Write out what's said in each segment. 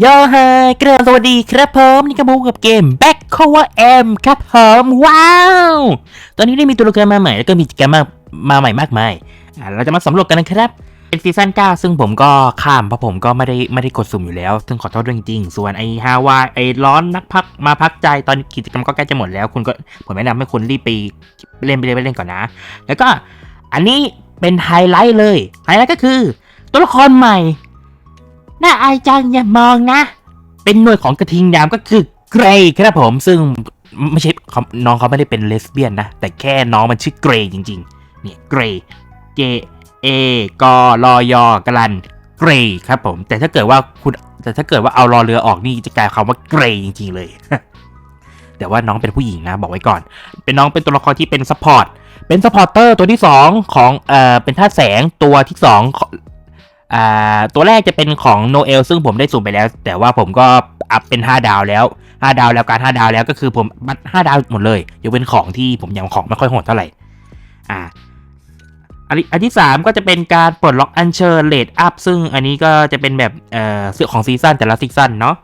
โยฮากราบสวัสดีครับผมนี่ก็บูกับเกม Back Cover M ครับผมว้าว ตอนนี้ได้มีตัวละครมาใหม่ แล้วก็มีกิจกรรมมามาใหม่มากมายอะเราจะมาสำรวจกันนะครับ เป็นซีซั่น9ซึ่งผมก็ข้ามเพราะผมก็ไม่ได้ไม่ได้กดสุ่มอยู่แล้ว ซึ่งขอโทษด้วยจริงๆส่วนไอฮาวายไอร้อนนักพักมาพักใจตอนกิจกรรมก็ใกล้จะหมดแล้ว คุณก็ผมแนะนำให้คุณรีบไปเล่นไปเล่นไปเล่นก่อนนะ แล้วก็อันนี้เป็นไฮไลท์เลยไฮไลท์ก็คือ ตัวละครใหม่ น่าอายจังอย่ามองนะ เป็นหน่วยของกระทิงยามก็คือเกรย์ครับผมซึ่งไม่ใช่เขาน้องเขาไม่ได้เป็นเลสเบี้ยนนะ แต่แค่น้องมันชื่อเกรย์จริงๆ เนี่ยเกรย์ J A กลอยอกลันเกรย์ครับผม แต่ถ้าเกิดว่าคุณแต่ถ้าเกิดว่าเอารอเรือออกนี่จะกลายคำว่าเกรย์จริงๆเลย แต่ว่าน้องเป็นผู้หญิงนะบอกไว้ก่อน เป็นน้องเป็นตัวละครที่เป็นซัพพอร์ตเป็นซัพพอร์เตอร์ตัวที่สองของเอ่อเป็นท่าตุแสงตัวที่สอง ตัวแรกจะเป็นของโนเอลซึ่งผมได้สุ่มไปแล้ว แต่ว่าผมก็อัพเป็น 5 ดาวแล้ว 5 ดาวแล้วการ 5 ดาวแล้วก็คือผมบัต5ดาวหมดเลยยกเป็นของที่ผมยังของไม่ค่อยโหดเท่าไหร่อ่าอันที่ 3 ก็จะเป็นการปลดล็อกอันเชิญเลดอัพซึ่งอันนี้ก็จะเป็นแบบเอ่อเสื้อของซีซั่นแต่ละซีซั่นเนาะ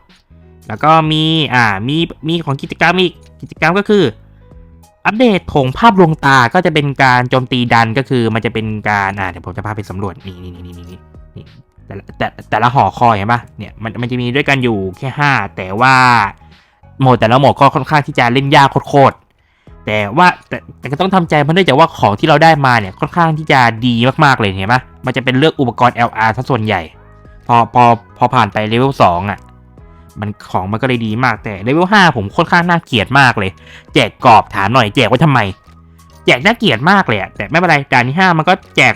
แล้วก็มีอ่ามีมีของกิจกรรมอีกกิจกรรมก็คืออัปเดตโถงภาพลวงตาก็จะเป็นการโจมตีดันก็คือมันจะเป็นการอ่าเดี๋ยวผมจะพาไปสำรวจนี่นี่นี่นี่ นี่แต่แต่แต่ละหอคอยเห็นปะเนี่ยมันมันจะมีด้วยกันอยู่แค่ห้าแต่ว่าโหมดแต่ละโหมดก็ค่อนข้างที่จะเล่นยากโคตรแต่ว่าแต่แต่ก็ต้องทำใจเพราะเนื่องจากว่าของที่เราได้มาเนี่ยค่อนข้างที่จะดีมากๆเลยเห็นปะมันจะเป็นเลือกอุปกรณ์ LR ซะส่วนใหญ่ พอพอพอผ่านไปเลเวลสองอะมันของมันก็เลยดีมากแต่เลเวลห้าผมค่อนข้างน่าเกลียดมากเลย แจกกรอบถามหน่อยแจกไว้ทำไม แจกน่าเกลียดมากเลยแต่ไม่เป็นไรด่านที่ห้ามันก็แจก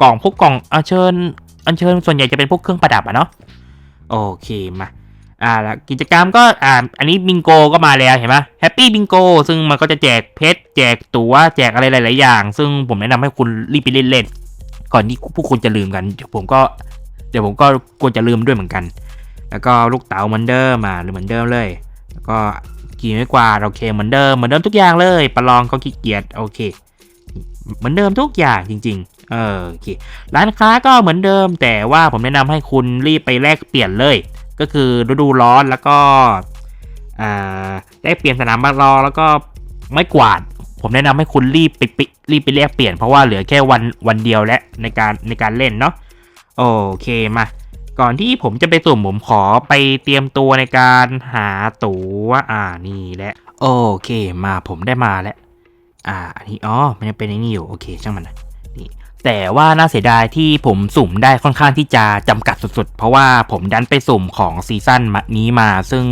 กล่องพวกกล่องอัญเชิญ อัญเชิญส่วนใหญ่จะเป็นพวกเครื่องประดับอะเนาะโอเคมาอ่าแล้วกิจกรรมก็อ่าอันนี้บิงโกก็มาแล้วเห็นไหมแฮปปี้บิงโกซึ่งมันก็จะแจกเพชรแจกตั๋วแจกอะไรหลาย ๆ อย่าง ซึ่งผมแนะนำให้คุณรีบไปเล่นเล่นๆก่อนที่ผู้คุณจะลืมกันเดี๋ยวผมก็เดี๋ยวผมก็กลัวจะลืมด้วยเหมือนกัน แล้วก็ลูกเต๋าเหมือนเดิมมาหรือเหมือนเดิมเลย แล้วก็ขี่ไม่กวาดโอเคเหมือนเดิมเหมือนเดิมทุกอย่างเลย ประลองก็ขี้เกียจโอเค เหมือนเดิมทุกอย่างจริง ๆ เออโอเคร้านค้าก็เหมือนเดิม แต่ว่าผมแนะนำให้คุณรีบไปแลกเปลี่ยนเลย ก็คือฤดูร้อนแล้วก็แลกเปลี่ยนสนามบาลอแล้วก็ไม่กวาด ผมแนะนำให้คุณรีบไปรีบไปแลกเปลี่ยนเพราะว่าเหลือแค่วันวันเดียวและในการในการเล่นเนาะโอเคมาก่อนที่ผมจะไปสุ่มผมขอไปเตรียมตัวในการหาตั๋วอ่านี่แหละโอเคมาผมได้มาแล้ว อ่าอันนี้อ๋อมันยังเป็นอ้นี่อยู่โอเคช่างมันนะ แต่ว่าน่าเสียดายที่ผมสุ่มได้ค่อนข้างที่จะจำกัดสุดๆ เพราะว่าผมดันไปสุ่มของซีซั่นนี้มาซึ่ง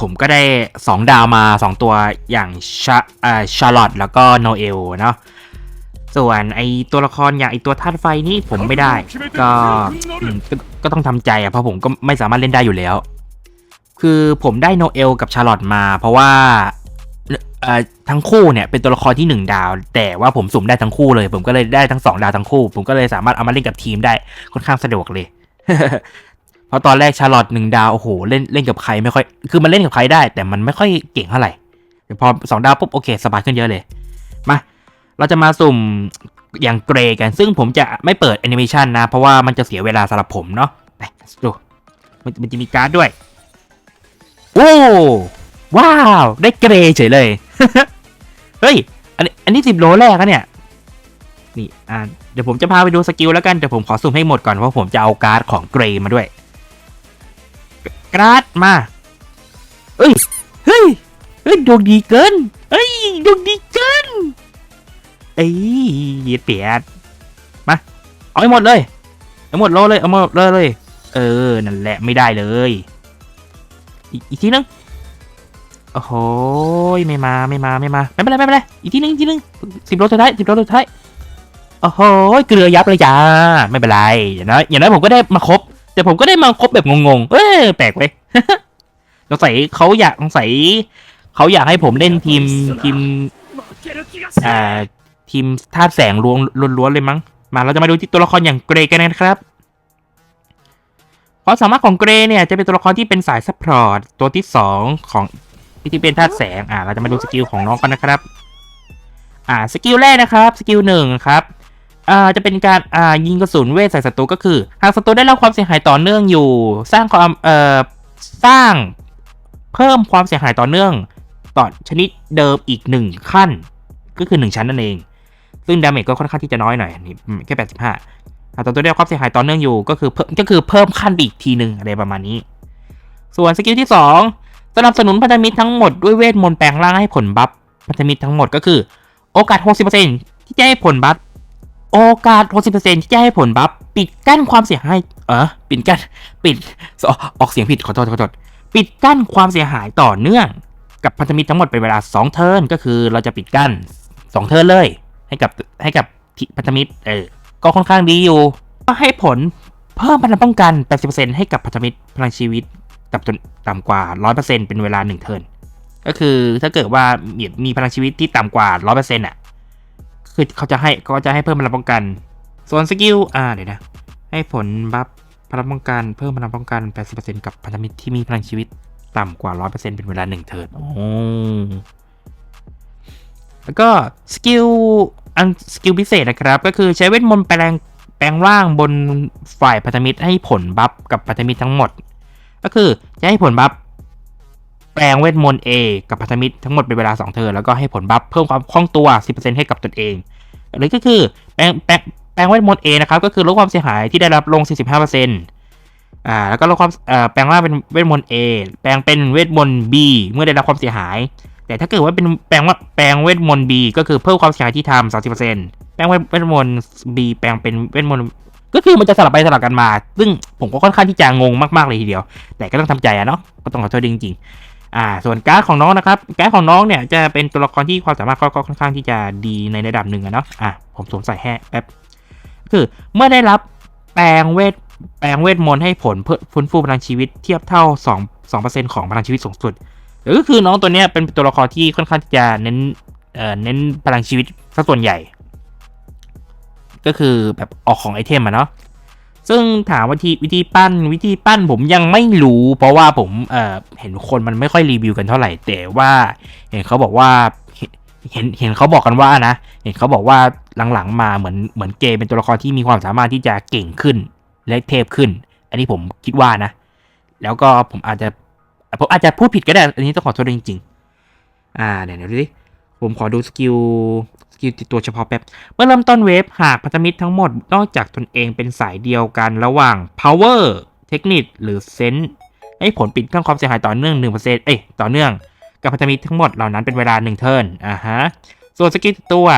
ผมก็ได้ 2 ดาวมา 2 ตัวอย่างชาชาร์ลอตแล้วก็โนเอลเนาะส่วนไอตัวละครอย่างไอตัวธาตุไฟนี่ผมไม่ได้ ก็ก็ก็ต้องทำใจอะเพราะผมก็ไม่สามารถเล่นได้อยู่แล้ว คือผมได้โนเอลกับชาร์ลอตมา เพราะว่า ทั้งคู่เนี่ยเป็นตัวละครที่ 1 ดาว แต่ว่าผมสุ่มได้ทั้งคู่เลย ผมก็เลยได้ทั้ง 2 ดาวทั้งคู่ ผมก็เลยสามารถเอามาเล่นกับทีมได้ค่อนข้างสะดวกเลยเพราะตอนแรกชาร์ลอตหนึ่งดาวโอ้โหเล่นเล่นกับใครไม่ค่อยคือมันเล่นกับใครได้ แต่มันไม่ค่อยเก่งเท่าไหร่แต่พอสองดาวปุ๊บโอเคสบายขึ้นเยอะเลยมาเราจะมาสุ่มอย่างเกรกัน ซึ่งผมจะไม่เปิดแอนิเมชันนะ เพราะว่ามันจะเสียเวลาสำหรับผมเนาะไปดูมันมันจะมีการ์ดด้วย โอ้ ว้าว ได้เกรย์เฉยเลย เฮ้ย อันนี้อันนี้สิบโลแรกอะเนี่ย นี่อ่าเดี๋ยวผมจะพาไปดูสกิลแล้วกันเดี๋ยวผมขอสุ่มให้หมดก่อนเพราะผมจะเอาการ์ดของเกรย์มาด้วย การ์ดมาเฮ้ย เฮ้ย เฮ้ยดวงดีเกินเฮ้ยดวงดีเกิน เอ้ยเหยียดเปียดมา เอาให้หมดเลย เอาหมดโลเลย เอาหมดเลยเลย เออ นั่นแหละไม่ได้เลย อีกทีนึง โอ้โหไม่มาไม่มาไม่มาไม่เป็นไรไม่เป็นไรอีกทีนึงอีกทีนึงสิบโลสุดท้ายสิบโลสุดท้ายโอ้โหเกลือยับเลยจ้าไม่เป็นไรอย่างน้อยอย่างน้อยผมก็ได้มาครบ แต่ผมก็ได้มาครบแบบงงๆเอ้ยแปลกเว้ยสงสัยเขาอยากสงสัยเขาอยากให้ผมเล่นทีมทีมอ่าทีมธาตุแสงล้วนล้วนๆเลยมั้งมาเราจะมาดูที่ตัวละครอย่างเกรย์กันนะครับความสามารถของเกรย์เนี่ยจะเป็นตัวละครที่เป็นสายซัพพอร์ตตัวที่สองของ ที่เป็นธาตุแสงอ่าเราจะมาดูสกิลของน้องกันนะครับอ่าสกิลแรกนะครับสกิลหนึ่งครับอ่าจะเป็นการอ่ายิงกระสุนเวทใส่ศัตรูก็คือ หากศัตรูได้รับความเสียหายต่อเนื่องอยู่ สร้างความเอ่อสร้างเพิ่มความเสียหายต่อเนื่องต่อชนิดเดิมอีกหนึ่งขั้น ก็คือหนึ่งชั้นนั่นเอง ซึ่งดาเมจก็ค่อนข้างที่จะน้อยหน่อยนี่แค่แปดสิบห้าหากศัตรูได้รับความเสียหายต่อเนื่องอยู่ก็คือเพิ่มก็คือเพิ่มขั้นอีกทีหนึ่งอะไรประมาณนี้ ส่วนสกิลที่สอง สนับสนุนพันธมิตรทั้งหมดด้วยเวทมนต์แปลงร่างให้ผลบัฟพันธมิตรทั้งหมดก็คือ โอกาส 60%ที่จะให้ผลบัฟโอกาส 60%ที่จะให้ผลบัฟปิดกั้นความเสียหายเออปิดกั้นปิดออกเสียงผิดขอโทษขอโทษปิดกั้นความเสียหายต่อเนื่อง กับพันธมิตรทั้งหมดเป็นเวลา 2 เทิร์นก็คือเราจะปิดกั้น 2 เทิร์นเลย ให้กับให้กับพันธมิตรเออก็ค่อนข้างดีอยู่ก็ให้ผลเพิ่มพลังป้องกัน 80%ให้กับพันธมิตรพลังชีวิต ต่ำจนต่ำกว่า 100%เป็นเวลา 1 เทิร์นก็คือถ้าเกิดว่ามีมีพลังชีวิตที่ต่ำกว่า 100%อะคือเขาจะให้เขาจะให้เพิ่มพลังป้องกัน ส่วนสกิลอ่าเดี๋ยวนะ ให้ผลบัฟพลังป้องกันเพิ่มพลังป้องกัน 80%กับพันธมิตรที่มีพลังชีวิตต่ำกว่า 100%เป็นเวลา 1 เทิร์นโอ้แล้วก็สกิลอันสกิลพิเศษนะครับ ก็คือใช้เวทมนต์แปลงแปลงร่างบนฝ่ายพันธมิตรให้ผลบัฟกับพันธมิตรทั้งหมด ก็คือจะให้ผลบัฟแปลงเวทมนต์ A กับพันธมิตรทั้งหมดเป็นเวลา 2 เทิร์นแล้วก็ให้ผลบัฟเพิ่มความคล่องตัว 10%ให้กับตนเองหรือก็คือแปลงแปลงแปลงเวทมนต์ A นะครับก็คือลดความเสียหายที่ได้รับลง 45%อ่าแล้วก็ลดความเอ่อแปลงร่างเป็นเวทมนต์ A แปลงเป็นเวทมนต์ B เมื่อได้รับความเสียหาย แต่ถ้าเกิดว่าเป็นแปลงว่าแปลงเวทมนต์ B ก็คือเพิ่มความเสียหายที่ทำ30%แปลงเวทมนต์ B แปลงเป็นเวทมนต์ ก็คือมันจะสลับไปสลับกันมา ซึ่งผมก็ค่อนข้างที่จะงงมากๆเลยทีเดียว แต่ก็ต้องทำใจอะเนาะก็ต้องขอโทษจริงๆอ่า ส่วนการ์ดของน้องนะครับ การ์ดของน้องเนี่ยจะเป็นตัวละครที่ความสามารถก็ค่อนข้างที่จะดีในระดับหนึ่งอะเนาะอะผมสวมใส่แห้แป๊บคือเมื่อได้รับแปลงเวทแปลงเวทมนต์ให้ผลเพิ่มฟื้นฟูพลังชีวิตเทียบเท่า 2 2%ของพลังชีวิตสูงสุดหรือก็คือน้องตัวเนี้ยเป็นตัวละครที่ค่อนข้างที่จะเน้นเอ่อเน้นพลังชีวิตซะส่วนใหญ่ ก็คือแบบออกของไอเทมอะเนาะซึ่งถามวิธีวิธีปั้นวิธีปั้นผมยังไม่รู้ เพราะว่าผมเอ่อเห็นคนมันไม่ค่อยรีวิวกันเท่าไหร่ แต่ว่า เห็นเขาบอกว่าเห็นเห็นเขาบอกกันว่านะ เห็นเขาบอกว่าหลังๆมาเหมือนเหมือนเกย์เป็นตัวละครที่มีความสามารถที่จะเก่งขึ้นและเทพขึ้น อันนี้ผมคิดว่านะ แล้วก็ผมอาจจะผมอาจจะพูดผิดก็ได้ อันนี้ต้องขอโทษจริงๆ อ่าเดี๋ยวเดี๋ยวดูดิ ผมขอดูสกิลสกิลติดตัวเฉพาะแป๊บ เมื่อเริ่มต้นเวฟหากพันธมิตรทั้งหมดนอกจากตนเองเป็นสายเดียวกันระหว่าง power เทคนิคหรือ sense ให้ผลปิดกั้นความเสียหายต่อเนื่อง1%เอ้ยต่อเนื่อง กับพันธมิตรทั้งหมดเหล่านั้นเป็นเวลา1เทิร์นอ่าฮะส่วนสกิลตัว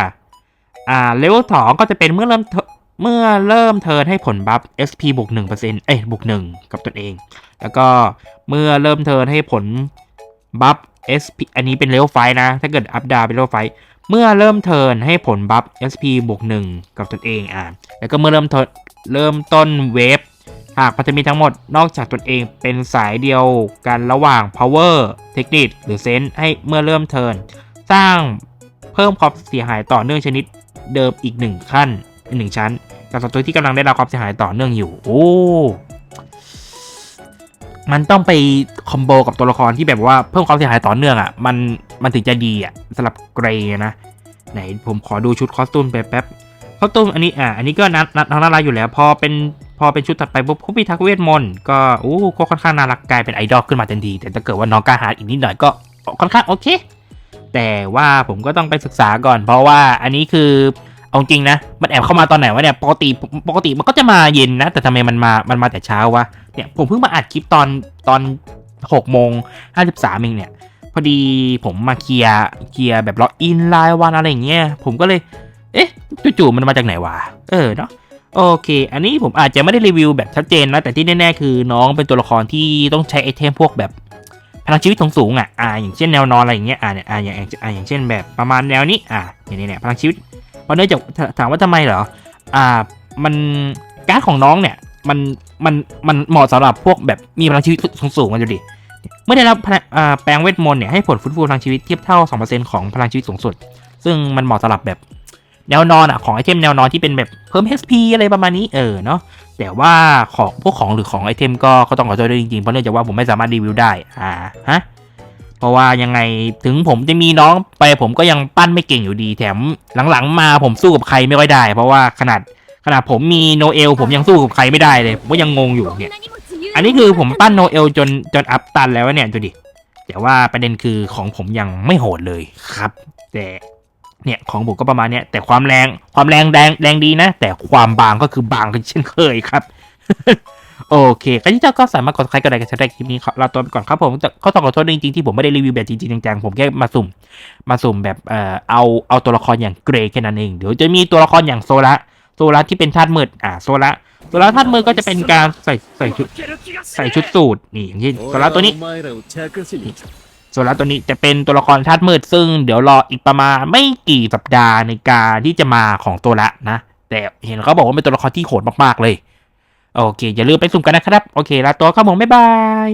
อ่าเลเวลสองก็จะเป็นเมื่อเริ่มเทเมื่อเริ่มเทิร์นให้ผลบัฟ SP บวก1%เอ้ยบวก1กับตนเอง แล้วก็เมื่อเริ่มเทิร์นให้ผล บัฟ SP อันนี้เป็นเลเวลไฟนะ ถ้าเกิดอัพดาวเป็นเลเวลไฟ เมื่อเริ่มเทิร์นให้ผลบัฟ SP บวก1กับตนเองอ่าแล้วก็เมื่อเริ่มเทิร์นเริ่มต้นเวฟหากพันธมิตรทั้งหมดนอกจากตนเองเป็นสายเดียวกันระหว่าง power เทคนิคหรือ sense ให้เมื่อเริ่มเทิร์นสร้างเพิ่มความเสียหายต่อเนื่องชนิดเดิมอีกหนึ่งขั้นหนึ่งชั้น กับศัตรูที่กำลังได้รับความเสียหายต่อเนื่องอยู่ โอ้ มันต้องไปคอมโบกับตัวละครที่แบบว่าเพิ่มความเสียหายต่อเนื่องอะมันมันถึงจะดีอะสำหรับเกรย์นะ ไหนผมขอดูชุดคอสตูมไปแป๊บคอสตูมอันนี้อะอันนี้ก็นัดนัดน่ารักอยู่แล้ว พอเป็นพอเป็นชุดถัดไปปุ๊บผู้พิทักษ์เวทมนต์ก็โอ้ก็ค่อนข้างน่ารักกลายเป็นไอดอลขึ้นมาทันที แต่ถ้าเกิดว่าน้องกล้าหาญอีกนิดหน่อยก็ค่อนข้างโอเค แต่ว่าผมก็ต้องไปศึกษาก่อน เพราะว่าอันนี้คือ เอาจริงนะ มันแอบเข้ามาตอนไหนวะเนี่ย ปกติปกติมันก็จะมาเย็นนะ แต่ทำไมมันมา มันมาแต่เช้าวะ เนี่ยผมเพิ่งมาอัดคลิปตอนตอนหกโมงห้าสิบสามเองเนี่ย พอดีผมมาเคลียร์เคลียร์แบบล็อกอินรายวันอะไรอย่างเงี้ย ผมก็เลย เอ๊ะจู่ๆมันมาจากไหนวะ เออเนาะโอเค อันนี้ผมอาจจะไม่ได้รีวิวแบบชัดเจนนะ แต่ที่แน่ๆคือน้องเป็นตัวละครที่ต้องใช้ไอเทมพวกแบบพลังชีวิตสูงๆอะ อ่า อย่างเช่นแนวนอนอะไรอย่างเงี้ย อ่าเนี่ย อ่าอย่างอ่าอย่างเช่นแบบประมาณแนวนี้ อ่าเนี่ยเนี่ย พลังชีวิต เพราะเนื่องจากถามว่าทำไมเหรอ อ่า มันการ์ดของน้องเนี่ย มันมันมันเหมาะสำหรับพวกแบบมีพลังชีวิตสูงๆกันอยู่ดิเมื่อได้รับแปลงเวทมนต์เนี่ยให้ผลฟื้นฟูพลังชีวิตเทียบเท่า 2%ของพลังชีวิตสูงสุด ซึ่งมันเหมาะสำหรับแบบแนวนอนอะของไอเทมแนวนอนที่เป็นแบบเพิ่ม HP อะไรประมาณนี้เออเนาะแต่ว่าของพวกของหรือของไอเทมก็ก็ต้องขอโทษด้วยจริงๆเพราะเนื่องจากว่าผมไม่สามารถรีวิวได้อ่าฮะ เพราะว่ายังไงถึงผมจะมีน้องไปผมก็ยังปั้นไม่เก่งอยู่ดีแถมหลังๆมาผมสู้กับใครไม่ค่อยได้ เพราะว่าขนาดขนาดผมมีโนเอลผมยังสู้กับใครไม่ได้เลย ผมก็ยังงงอยู่เนี่ย อันนี้คือผมปั้นโนเอลจนจนอัพตันแล้วเนี่ยดูดิแต่ว่าประเด็นคือของผมยังไม่โหดเลยครับ แต่เนี่ยของผมก็ประมาณเนี้ยแต่ความแรงความแรงแรงแรงดีนะ แต่ความบางก็คือบางกันเช่นเคยครับ โอเคใครที่เจ้าก็สามารถกดไลค์กดไลค์กับแชร์คลิปนี้เราตัวก่อนครับผมเขาต้องขอโทษจริงๆที่ผมไม่ได้รีวิวแบบจริงๆจังๆผมแค่มาสุ่ม มาสุ่มแบบเอ่อเอาเอาตัวละครอย่างเกรย์แค่นั้นเองเดี๋ยวจะมีตัวละครอย่างโซละโซละที่เป็นธาตุมืดอ่าโซละโซละธาตุมืดก็จะเป็นการใส่ใส่ชุดใส่ชุดสูตรนี่อย่างเช่โซละตัวนี้โซล่าตัวนี้จะเป็นตัวละครธาตุมืดซึ่งเดี๋ยวรออีกประมาณไม่กี่สัปดาห์ในการที่จะมาของตัวละนะ แต่เห็นเขาบอกว่าเป็นตัวละครที่โหดมากๆเลย โอเค อย่าลืมไปสุ่มกันนะครับ โอเคลาตัวครับผมบ๊ายบาย